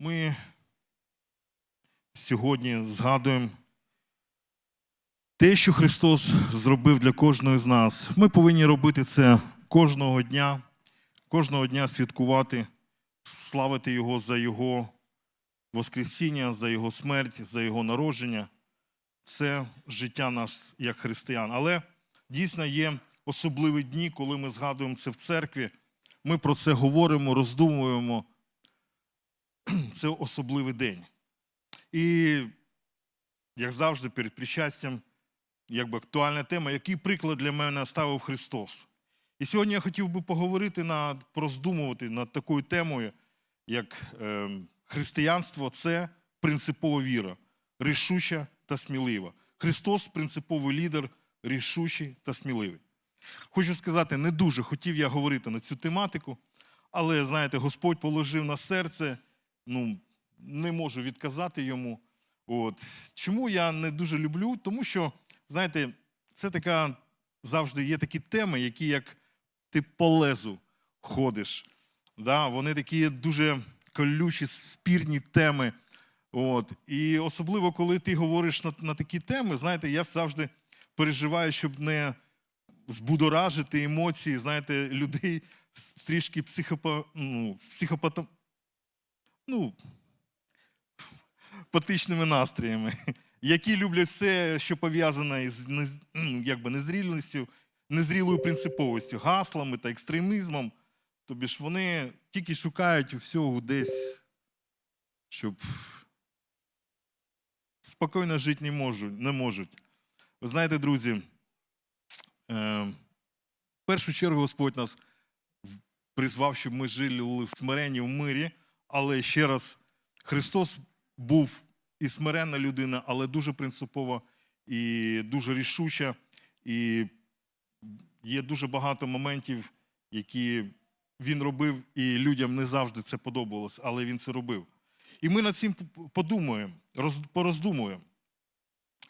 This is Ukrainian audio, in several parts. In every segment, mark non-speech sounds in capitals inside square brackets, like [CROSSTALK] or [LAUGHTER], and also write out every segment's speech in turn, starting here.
Ми сьогодні згадуємо те, що Христос зробив для кожного з нас. Ми повинні робити це кожного дня, кожного дня святкувати, славити Його за Його Воскресіння, за Його смерть, за Його народження. Це життя нас як християн. Але дійсно є особливі дні, коли ми згадуємо це в церкві. Ми про це говоримо, роздумуємо. [CLEARS THROAT] Це особливий день. І, як завжди, перед причастям, якби актуальна тема, який приклад для мене ставив Христос. І сьогодні я хотів би поговорити над, пороздумувати над такою темою, як е, християнство це принципова віра, рішуча та смілива. Христос принциповий лідер, рішучий та сміливий. Хочу сказати, не дуже хотів я говорити на цю тематику, але, знаєте, Господь положив на серце, ну, не можу відказати йому. От. Чому я не дуже люблю? Тому що, знаєте, це така завжди є такі теми, які як ти по лезу ходиш. Да? Вони такі дуже колючі, спірні теми. От. І особливо, коли ти говориш на, на такі теми, знаєте, я завжди переживаю, щоб не збудоражити емоції, знаєте, людей трішки психопа, ну, психопата, ну, патичними настроями, [LAUGHS] які люблять все, що пов'язане із ну, якби, незрілістю, незрілою принциповістю, гаслами та екстремізмом. Тобі ж вони тільки шукають всього десь, щоб спокійно жити не можуть. Не можуть. Ви знаєте, друзі, е, в першу чергу Господь нас призвав, щоб ми жили в смиренні, в мирі, але ще раз, Христос був і смиренна людина, але дуже принципова і дуже рішуча. І є дуже багато моментів, які він робив, і людям не завжди це подобалось, але він це робив. І ми над цим подумаємо, роз- пороздумуємо.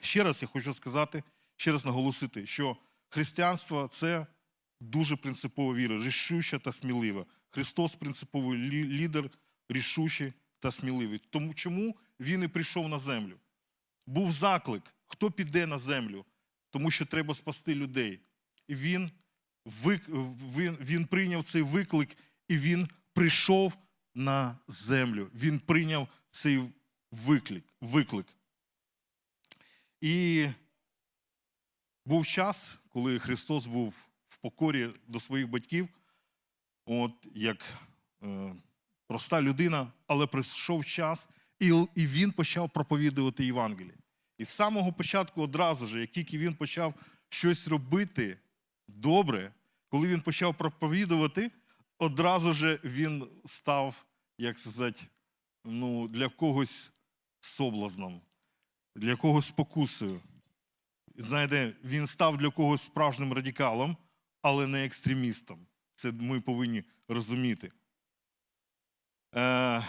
Ще раз я хочу сказати, ще раз наголосити, що християнство це дуже принципова віра, рішуча та смілива. Христос принциповий лі- лідер, рішучий та сміливий. Тому чому він і прийшов на землю? Був заклик, хто піде на землю, тому що треба спасти людей. І він, вик, він, він прийняв цей виклик, і він прийшов на землю. Він прийняв цей виклик. виклик. І був час, коли Христос був в покорі до своїх батьків, от як е, проста людина, але прийшов час, і, він почав проповідувати Євангеліє. І з самого початку, одразу ж, як тільки він почав щось робити добре, коли він почав проповідувати, одразу ж він став, як сказати, ну, для когось соблазном, для когось спокусою. Знаєте, він став для когось справжнім радикалом, але не екстремістом. Це ми повинні розуміти. Е,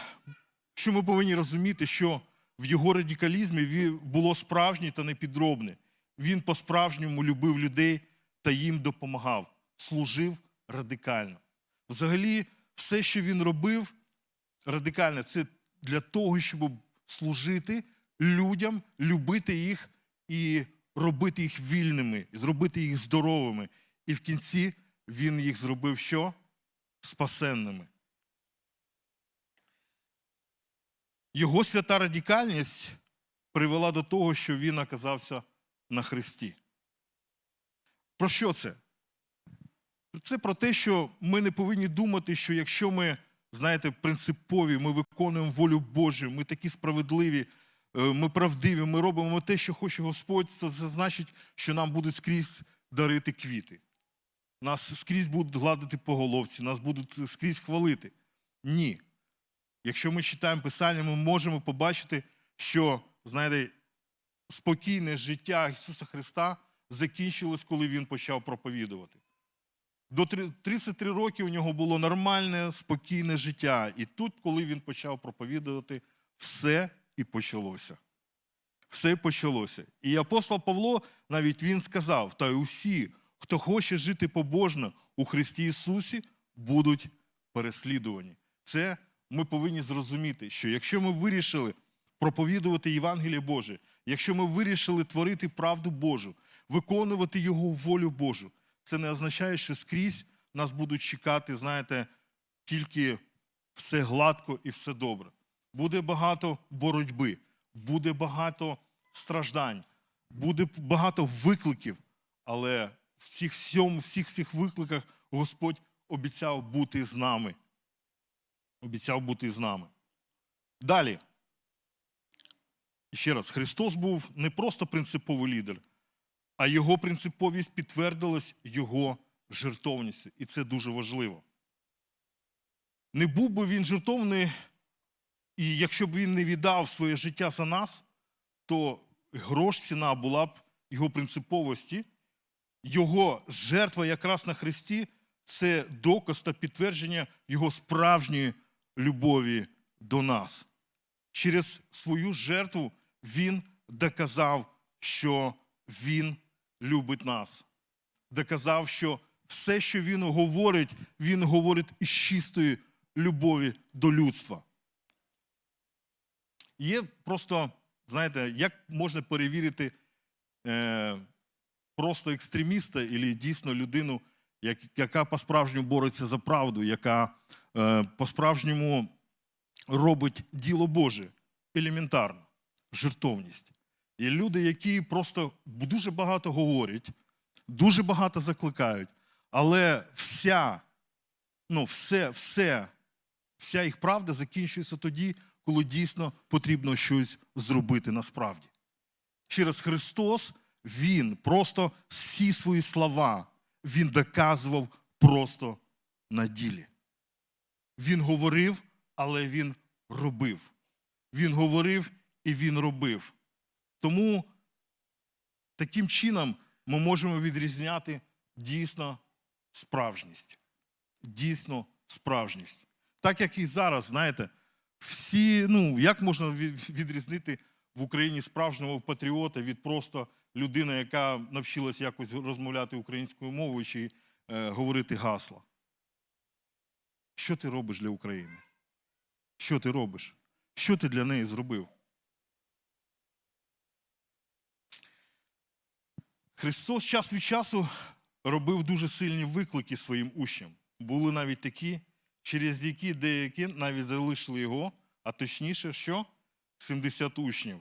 що ми повинні розуміти, що в його радикалізмі було справжнє та непідробне. Він по-справжньому любив людей та їм допомагав, служив радикально. Взагалі, все, що він робив, радикально, це для того, щоб служити людям, любити їх і робити їх вільними, зробити їх здоровими. І в кінці він їх зробив що? Спасенними. Його свята радикальність привела до того, що він оказався на хресті. Про що це? Це про те, що ми не повинні думати, що якщо ми, знаєте, принципові, ми виконуємо волю Божу, ми такі справедливі, е, ми правдиві, ми робимо те, що хоче Господь, це значить, що нам будуть скрізь дарити квіти. Нас скрізь будуть гладити по головці, нас будуть скрізь хвалити. Ні. Якщо ми читаємо Писання, ми можемо побачити, що, знаєте, спокійне життя Ісуса Христа закінчилось, коли Він почав проповідувати. До 33 роки у нього було нормальне, спокійне життя. І тут, коли він почав проповідувати, все і почалося. Все почалося. І апостол Павло навіть він сказав: та й усі, хто хоче жити побожно у Христі Ісусі, будуть переслідувані. Це ми повинні зрозуміти, що якщо ми вирішили проповідувати Євангеліє Боже, якщо ми вирішили творити правду Божу, виконувати Його волю Божу, це не означає, що скрізь нас будуть чекати, знаєте, тільки все гладко і все добре. Буде багато боротьби, буде багато страждань, буде багато викликів, але в цих всьому, всіх всіх викликах Господь обіцяв бути з нами. Обіцяв бути з нами. Далі. Ще раз, Христос був не просто принциповий лідер, а його принциповість підтвердилась його жертовністю. І це дуже важливо. Не був би він жертовний, і якщо б він не віддав своє життя за нас, то грош ціна була б його принциповості. Його жертва якраз на Христі це доказ та підтвердження його справжньої любові до нас. Через свою жертву він доказав, що він любить нас. Доказав, що все, що він говорить, він говорить із чистої любові до людства. Є просто, знаєте, як можна перевірити е, просто екстреміста і дійсно людину, яка по-справжньому бореться за правду, яка е, по-справжньому робить діло Боже елементарно, жертовність. Є люди, які просто дуже багато говорять, дуже багато закликають, але вся, ну, все, все, вся їх правда закінчується тоді, коли дійсно потрібно щось зробити насправді. Через Христос Він просто всі свої слова Він доказував просто на ділі. Він говорив, але він робив. Він говорив і він робив. Тому таким чином ми можемо відрізняти дійсно справжність. Дійсно справжність. Так як і зараз, знаєте, всі, ну, як можна відрізнити в Україні справжнього патріота від просто людини, яка навчилась якось розмовляти українською мовою чи е, говорити гасла? Що ти робиш для України? Що ти робиш? Що ти для неї зробив? Христос час від часу робив дуже сильні виклики своїм учням. Були навіть такі, через які деякі навіть залишили його, а точніше, що? 70 учнів.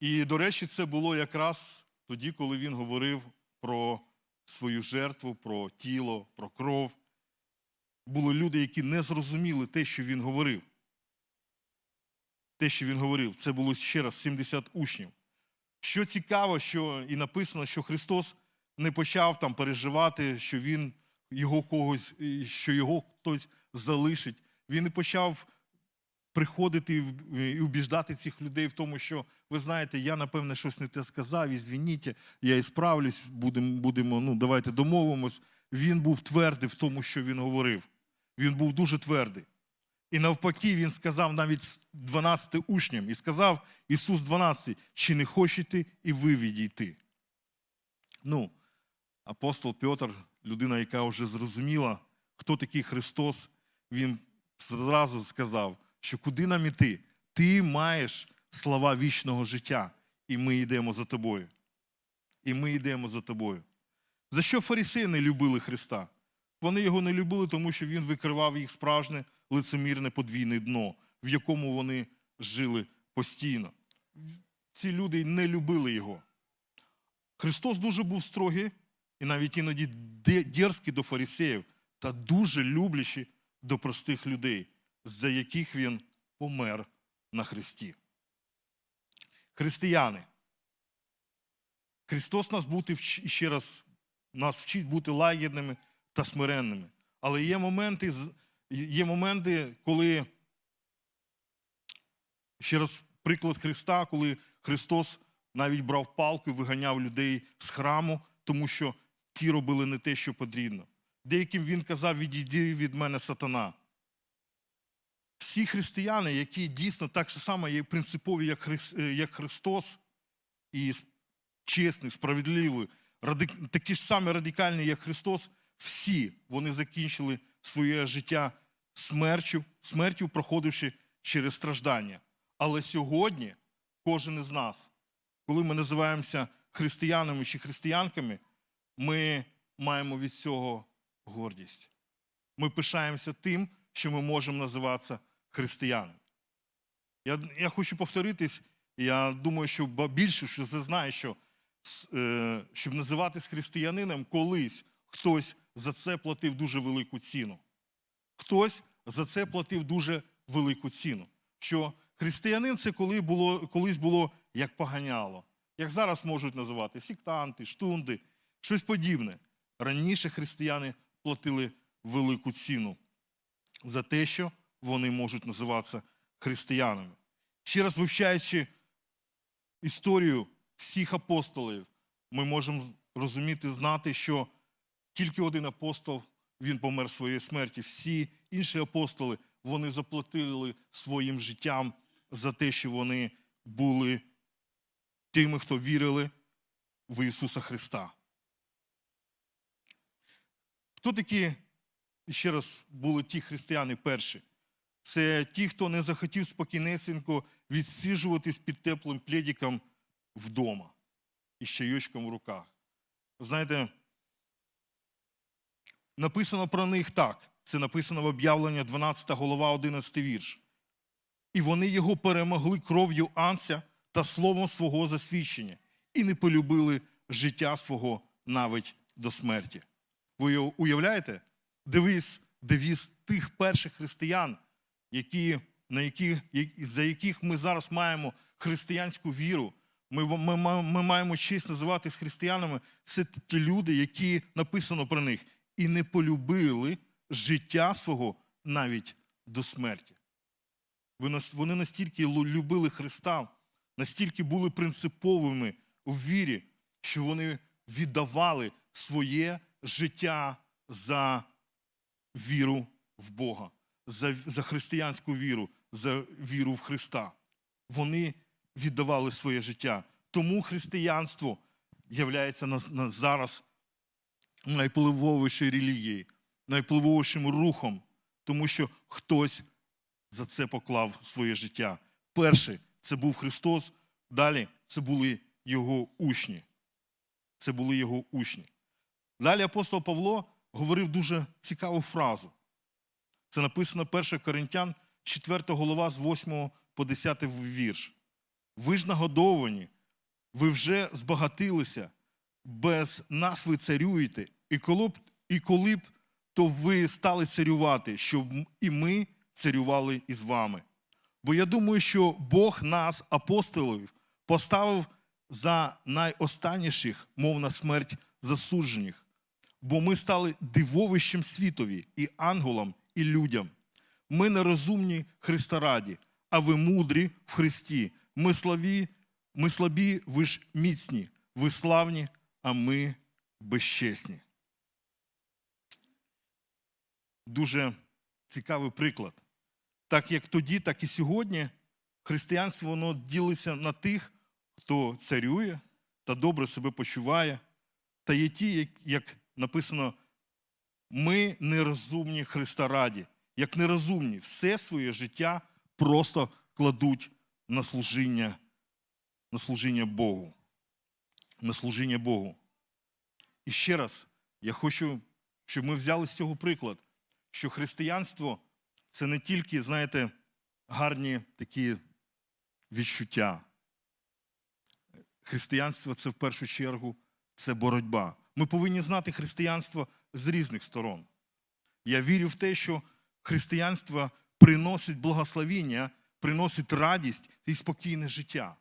І, до речі, це було якраз тоді, коли він говорив про свою жертву, про тіло, про кров. Були люди, які не зрозуміли те, що він говорив. Те, що він говорив, це було ще раз 70 учнів. Що цікаво, що і написано, що Христос не почав там переживати, що він його когось, що його хтось залишить. Він не почав приходити і убіждати цих людей в тому, що ви знаєте, я напевне щось не те сказав, і звініть, я і справлюсь, будемо, будемо, ну давайте домовимось. Він був твердий в тому, що він говорив. Він був дуже твердий. І навпаки, він сказав навіть 12 учням, і сказав Ісус 12, чи не хочете і ви відійти? Ну, апостол Петр, людина, яка вже зрозуміла, хто такий Христос, він зразу сказав, що куди нам іти? Ти маєш слова вічного життя, і ми йдемо за тобою. І ми йдемо за тобою. За що фарисеї не любили Христа? Вони його не любили, тому що він викривав їх справжнє лицемірне подвійне дно, в якому вони жили постійно. Ці люди не любили його. Христос дуже був строгий і навіть іноді дерзкий до фарисеїв та дуже люблячий до простих людей, за яких він помер на Христі. Християни. Христос нас бути ще раз нас вчить бути лагідними та смиренними. Але є моменти, є моменти, коли ще раз приклад Христа, коли Христос навіть брав палку і виганяв людей з храму, тому що ті робили не те, що потрібно. Деяким він казав, відійди від мене сатана. Всі християни, які дійсно так само є принципові, як, Хрис- е, як Христос, і чесні, справедливі, ради- такі ж самі радикальні, як Христос, всі вони закінчили своє життя смертю, смертю проходивши через страждання. Але сьогодні кожен із нас, коли ми називаємося християнами чи християнками, ми маємо від цього гордість. Ми пишаємося тим, що ми можемо називатися християнами. Я, я хочу повторитись, я думаю, що більше що це знає, що е, щоб називатись християнином, колись хтось за це платив дуже велику ціну. Хтось за це платив дуже велику ціну. Що християнин це коли було, колись було як поганяло, як зараз можуть називати сектанти, штунди, щось подібне. Раніше християни платили велику ціну за те, що вони можуть називатися християнами. Ще раз вивчаючи історію всіх апостолів, ми можемо розуміти, знати, що тільки один апостол він помер своєю смерті. Всі інші апостоли вони заплатили своїм життям за те, що вони були тими, хто вірили в Ісуса Христа. Хто такі, ще раз, були ті християни перші? Це ті, хто не захотів спокійнесенько відсиджуватись під теплим пледиком вдома із чайочком в руках. Знаєте, написано про них так. Це написано в об'явленні 12 голова, 11 вірш. І вони його перемогли кров'ю анця та словом свого засвідчення, і не полюбили життя свого навіть до смерті. Ви уявляєте? Девіз, девіз тих перших християн, які, на які, за яких ми зараз маємо християнську віру. Ми, ми, ми, маємо честь називатись християнами. Це ті люди, які написано про них, і не полюбили життя свого навіть до смерті. Вони настільки любили Христа, настільки були принциповими у вірі, що вони віддавали своє життя за віру в Бога, за, за християнську віру, за віру в Христа. Вони віддавали своє життя. Тому християнство на зараз найвпливовішою релігією, найвпливовішим рухом, тому що хтось за це поклав своє життя. Перший це був Христос, далі це були його учні. Це були його учні. Далі апостол Павло говорив дуже цікаву фразу. Це написано 1 Коринтян, 4 голова з 8 по 10 вірш. Ви ж нагодовані, ви вже збагатилися, без нас ви царюєте, і коли б, і коли б то ви стали царювати, щоб і ми царювали із вами. Бо я думаю, що Бог нас, апостолів, поставив за найостанніших, мов на смерть засуджених, бо ми стали дивовищем світові і ангелам, і людям. Ми нерозумні Христа раді, а ви мудрі в Христі. Ми слабі, ми слабі, ви ж міцні, ви славні, а ми безчесні. Дуже цікавий приклад. Так як тоді, так і сьогодні християнство воно ділиться на тих, хто царює та добре себе почуває, та є ті, як, як написано, ми нерозумні Христа раді, як нерозумні, все своє життя просто кладуть на служіння, на служіння Богу. На служіння Богу. І ще раз, я хочу, щоб ми взяли з цього приклад, що християнство це не тільки, знаєте, гарні такі відчуття. Християнство це в першу чергу це боротьба. Ми повинні знати християнство з різних сторон. Я вірю в те, що християнство приносить благословіння, приносить радість і спокійне життя.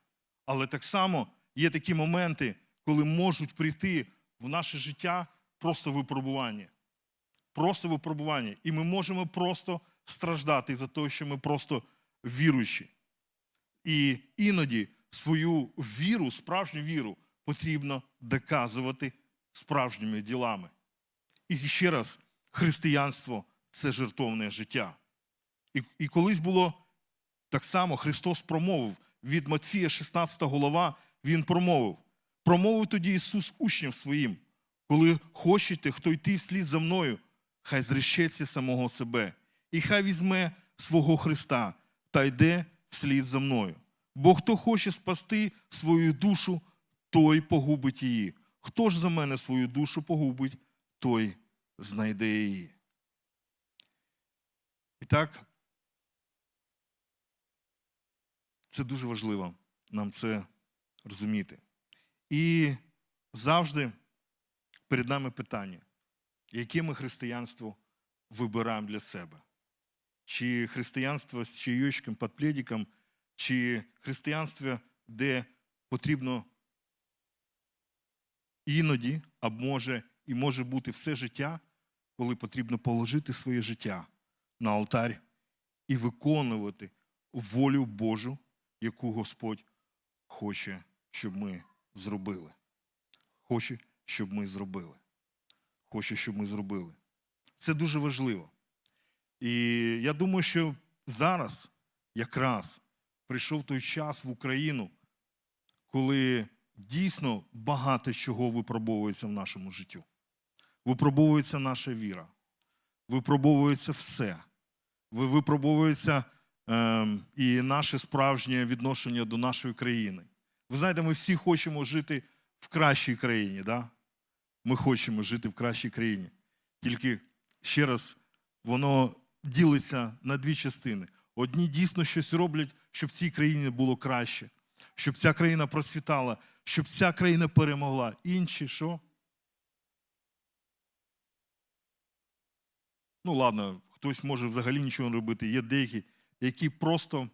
Але так само є такі моменти, коли можуть прийти в наше життя просто випробування. Просто випробування. І ми можемо просто страждати за те, що ми просто віруючі. І іноді свою віру, справжню віру, потрібно доказувати справжніми ділами. І ще раз, християнство це жертовне життя. І, і колись було так само Христос промовив від Матфія, 16 голова, Він промовив. Промовив тоді Ісус учням своїм, коли хочете, хто йти вслід за мною, хай зречеться самого себе, і хай візьме свого Христа та йде вслід за мною. Бо хто хоче спасти свою душу, той погубить її. Хто ж за мене свою душу погубить, той знайде її. І так, це дуже важливо нам це розуміти. І завжди перед нами питання, яке ми християнство вибираємо для себе? Чи християнство з чайочком, під чи християнство, де потрібно іноді, а може і може бути все життя, коли потрібно положити своє життя на алтарь і виконувати волю Божу, яку Господь хоче, щоб ми зробили. Хоче, щоб ми зробили. Хоче, щоб ми зробили. Це дуже важливо. І я думаю, що зараз якраз прийшов той час в Україну, коли дійсно багато чого випробовується в нашому життю. Випробовується наша віра, випробовується все. Випробовується ем, і наше справжнє відношення до нашої країни. Ви знаєте, ми всі хочемо жити в кращій країні. Да? Ми хочемо жити в кращій країні. Тільки ще раз, воно ділиться на дві частини. Одні дійсно щось роблять, щоб цій країні було краще, щоб ця країна процвітала, щоб ця країна перемогла. Інші що? Ну, ладно, хтось може взагалі нічого не робити. Є деякі, які просто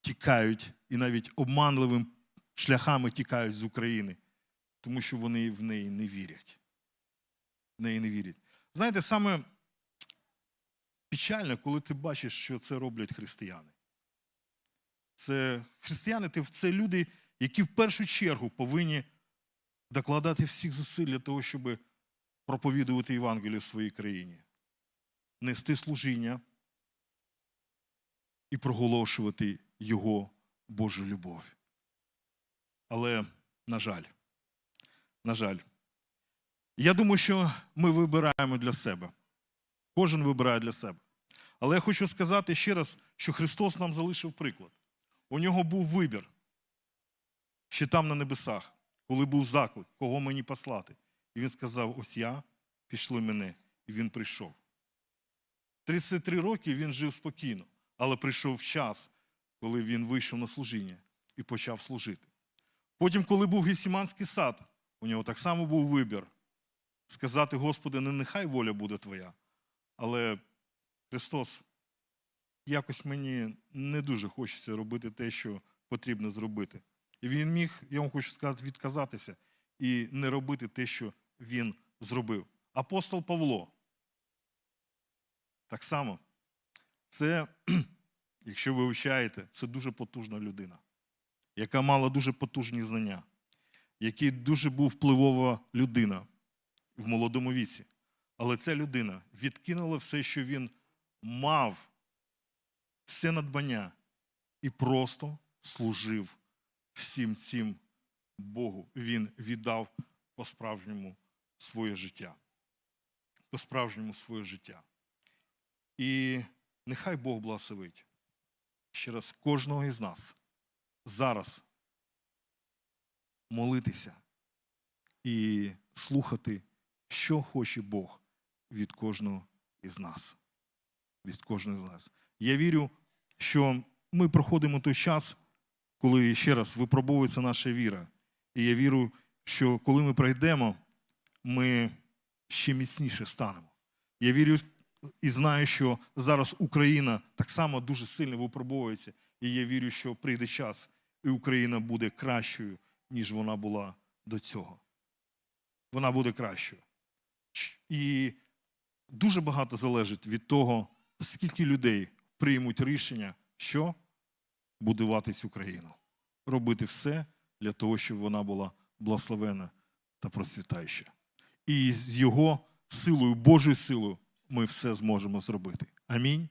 тікають і навіть обманливим шляхами тікають з України, тому що вони в неї не вірять. В неї не вірять. Знаєте, саме печально, коли ти бачиш, що це роблять християни. Це християни це люди, які в першу чергу повинні докладати всіх зусиль для того, щоб проповідувати Євангелію в своїй країні, нести служіння і проголошувати Його Божу любов. Але, на жаль, на жаль, я думаю, що ми вибираємо для себе. Кожен вибирає для себе. Але я хочу сказати ще раз, що Христос нам залишив приклад. У нього був вибір ще там на небесах, коли був заклик, кого мені послати. І він сказав: ось я, пішли мене, і він прийшов. 33 роки він жив спокійно, але прийшов час, коли він вийшов на служіння і почав служити. Потім, коли був Гесіманський сад, у нього так само був вибір сказати, Господи, не нехай воля буде Твоя, але Христос, якось мені не дуже хочеться робити те, що потрібно зробити. І він міг, я вам хочу сказати, відказатися і не робити те, що він зробив. Апостол Павло. Так само, це, [CLEARS THROAT] якщо ви вивчаєте, це дуже потужна людина, яка мала дуже потужні знання, який дуже був впливова людина в молодому віці. Але ця людина відкинула все, що він мав, все надбання, і просто служив всім цим Богу. Він віддав по-справжньому своє життя. По-справжньому своє життя. І нехай Бог благословить ще раз кожного із нас зараз молитися і слухати, що хоче Бог від кожного із нас. Від кожного з нас. Я вірю, що ми проходимо той час, коли ще раз випробовується наша віра. І я вірю, що коли ми пройдемо, ми ще міцніше станемо. Я вірю і знаю, що зараз Україна так само дуже сильно випробовується. І я вірю, що прийде час, і Україна буде кращою, ніж вона була до цього. Вона буде кращою. І дуже багато залежить від того, скільки людей приймуть рішення, що будувати цю країну, робити все для того, щоб вона була благословена та процвітаюча. І з його силою, Божою силою, ми все зможемо зробити. Амінь.